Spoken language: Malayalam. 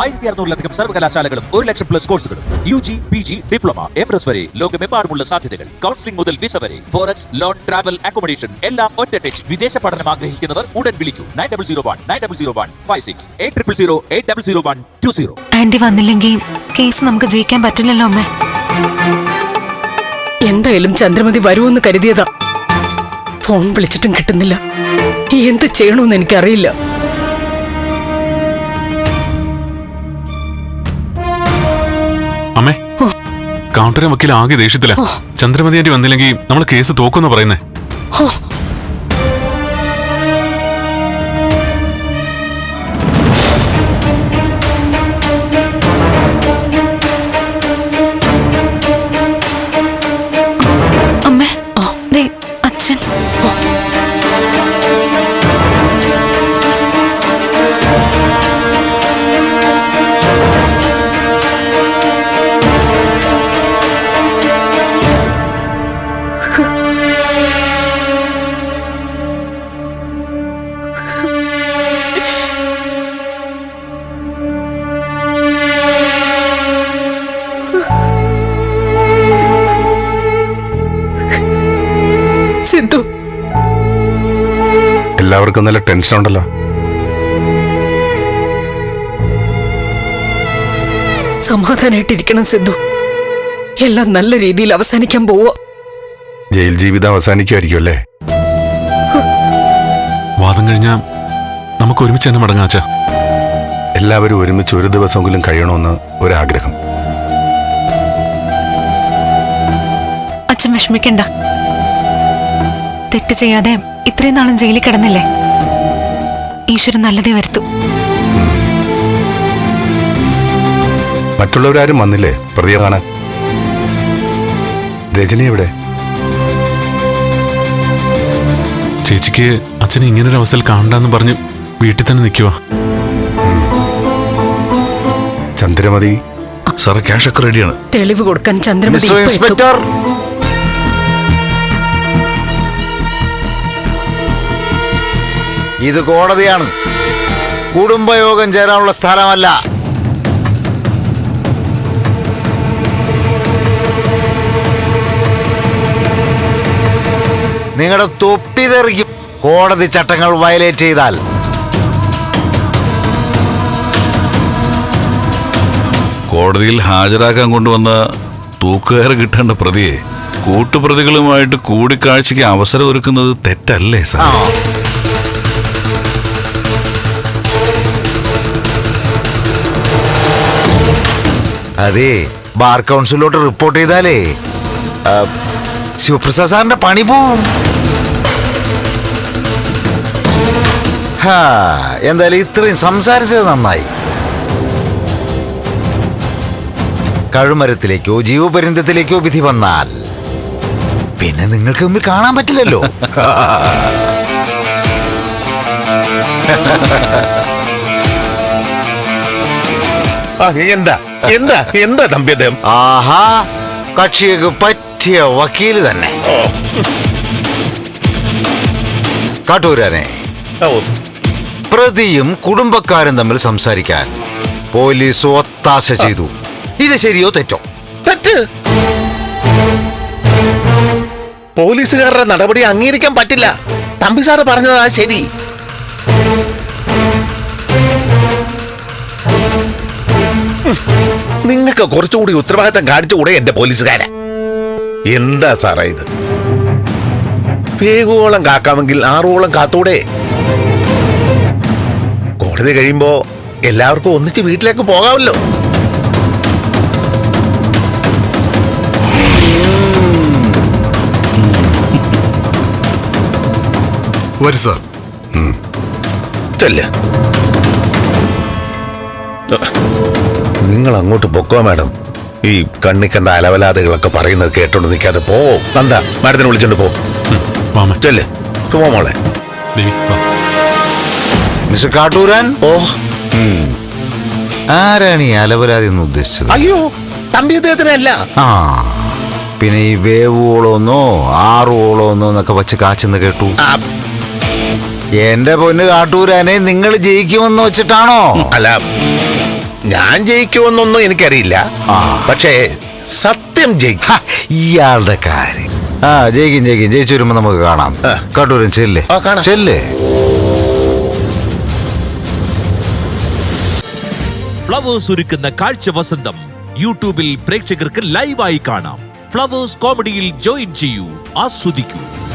ആയിരത്തി അറുന്നൂറിലധികം സർവകലാശാലകളും ഒരു ലക്ഷം പ്ലസ് കോഴ്സുകളും U G P G diploma M S വരെ ലോകമെമ്പാടുമുള്ള സാധ്യതകൾ. കൗൺസിലിംഗ് മുതൽ വിസ വരെ. ഫോറക്സ് ലോൺ ട്രാവൽ അക്കോമഡേഷൻ എല്ലാം ഒറ്റ ടച്ച് വിദേശ പഠനം ആഗ്രഹിക്കുന്നവർ ഉടൻ വിളിക്കൂ. Nine double zero one nine double zero one five six eight triple zero eight double zero one two zero aunty വന്നില്ലെങ്കിൽ കേസ് നമുക്ക് ജയിക്കാൻ പറ്റില്ലല്ലോ അമ്മേ. എന്തായാലും ചന്ദ്രമതി വരുമെന്ന് കരുതിയതാ. ഫോൺ വിളിച്ചിട്ടും കിട്ടുന്നില്ല. എന്ത് ചെയ്യണമെന്ന് എനിക്കറിയില്ല. അമ്മേ. കൗണ്ടറെ വക്കീൽ ആകെ ദേഷ്യത്തില. ചന്ദ്രമതി ആന്റി വന്നില്ലെങ്കിൽ നമ്മൾ കേസ് തോക്കുമെന്ന് പറയുന്നേ. സിദ്ധു എല്ലാവർക്കും നല്ല ടെൻഷൻ ഉണ്ടല്ലോ. സമാധാനായിട്ടിരിക്കണം സിദ്ധു എല്ലാം നല്ല രീതിയിൽ അവസാനിക്കാൻ പോവുക. ജയിൽ ജീവിതം അവസാനിക്കുമായിരിക്കും അല്ലേ? വാദം കഴിഞ്ഞാൽ നമുക്ക് ഒരുമിച്ച് തന്നെ മടങ്ങാച്ച എല്ലാവരും ഒരുമിച്ച് ഒരു ദിവസമെങ്കിലും കഴിയണമെന്ന് ഒരാഗ്രഹം. അച്ഛൻ വിഷമിക്കണ്ട. തെറ്റ് ചെയ്യാതെ ഇത്രയും നാളും ജയിലിൽ കിടന്നില്ലേ? ഈശ്വരൻ നല്ലതേ വരുത്തു. മറ്റുള്ളവരാരും വന്നില്ലേ? പ്രതിയെ കാണാൻ? രജനി എവിടെ? ചേച്ചിക്ക് അച്ഛനെ ഇങ്ങനൊരു അവസ്ഥയിൽ കാണണ്ടെന്ന് പറഞ്ഞ് വീട്ടിൽ തന്നെ നിൽക്കുക ചന്ദ്രമതി. സാറേ ക്യാഷ് ഒക്കെ റെഡിയാണ് തെളിവ് കൊടുക്കാൻ ചന്ദ്രമതി. ഇൻസ്പെക്ടർ. ഇത് കോടതിയാണ്. കുടുംബയോഗം ചേരാനുള്ള സ്ഥലമല്ല. നിങ്ങളുടെ തൊപ്പി തെറിക്കും. കോടതി ചട്ടങ്ങൾ വയലേറ്റ് ചെയ്താൽ. കോടതിയിൽ ഹാജരാക്കാൻ കൊണ്ടുവന്ന തൂക്കുകാർ കിട്ടേണ്ട പ്രതിയെ കൂട്ടുപ്രതികളുമായിട്ട് കൂടിക്കാഴ്ചയ്ക്ക് അവസരം ഒരുക്കുന്നത് തെറ്റല്ലേ സാർ? അതെ ബാർ കൗൺസിലോട്ട് റിപ്പോർട്ട് ചെയ്താലേ ശിവപ്രസാദ് സാറിന്റെ പണി പോവും. എന്തായാലും ഇത്രയും സംസാരിച്ചത് നന്നായി. കഴുമരത്തിലേക്കോ ജീവപര്യന്തത്തിലേക്കോ വിധി വന്നാൽ പിന്നെ നിങ്ങൾക്ക് മുമ്പിൽ കാണാൻ പറ്റില്ലല്ലോ. ആ, എന്താ? എന്താ? എന്താ തമ്പി അദ്ദേഹം? ആഹാ കക്ഷിക്ക് പറ്റിയ വക്കീൽ തന്നെ. ഓ, കാട്ടൂരാനെ ഓ, പ്രതിയും കുടുംബക്കാരും തമ്മിൽ സംസാരിക്കാൻ പോലീസ് ഒത്താശ ചെയ്തു. ഇത് ശരിയോ തെറ്റോ? തെറ്റ്. പോലീസുകാരുടെ നടപടി അംഗീകരിക്കാൻ പറ്റില്ല. തമ്പി സാറ് പറഞ്ഞതാ ശരി. നിങ്ങൾക്ക് കുറച്ചുകൂടി ഉത്തരവാദിത്തം കാണിച്ചുകൂടെ എന്റെ പോലീസുകാരെ? എന്താ സാറേ ഇത്? വേഗോളം കാക്കാമെങ്കിൽ ആറോളം കാത്തൂടെ. കോടതി കഴിയുമ്പോ എല്ലാവർക്കും ഒന്നിച്ച് വീട്ടിലേക്ക് പോകാമല്ലോ. വരും സാർ. ചെല്ല്. നിങ്ങൾ അങ്ങോട്ട് പൊക്കോ മാഡം. ഈ കണ്ണിക്കണ്ട കണ്ട അലവലാതകളൊക്കെ പറയുന്നത് കേട്ടോണ്ട് നിൽക്കാതെ പോ. നന്ദ മാഡത്തിനെ വിളിച്ചോണ്ട് പോ. വാമ ചെല്ല്. സുമോ മോളെ. മിസ്റ്റർ കാട്ടൂരാൻ? ഓ. ആരാണ് ഈ അലവലാതി എന്ന് ഉദ്ദേശിച്ചത്? അയ്യോ തമ്പി അദ്ദേഹത്തിനല്ല. ആ പിന്നെ ഈ വേവുകളോന്നോ ആറുകളോന്നോ എന്നൊക്കെ വെച്ച് കാച്ചെന്ന് കേട്ടു. എന്റെ പൊന്ന് കാട്ടൂരാനെ നിങ്ങൾ ജയിക്കുമെന്ന് വെച്ചിട്ടാണോ? അല്ല ഞാൻ ജയിക്കുമെന്നൊന്നും എനിക്കറിയില്ല. പക്ഷേ സത്യം ജയിക്കും. ഇയാളുടെ കാര്യം. ആ ജയിക്കും ജയിക്കും. ജയിച്ചു വരുമ്പോ നമുക്ക് കാണാം. കട്ടൂരും ചെല്ലേ. ചെല്ല്. ഫ്ലവേഴ്സ് ഒരുക്കുന്ന കാഴ്ച വസന്തം യൂട്യൂബിൽ പ്രേക്ഷകർക്ക് ലൈവായി കാണാം. ഫ്ലവേഴ്സ് കോമഡിയിൽ ജോയിൻ ചെയ്യൂ ആസ്വദിക്കൂ.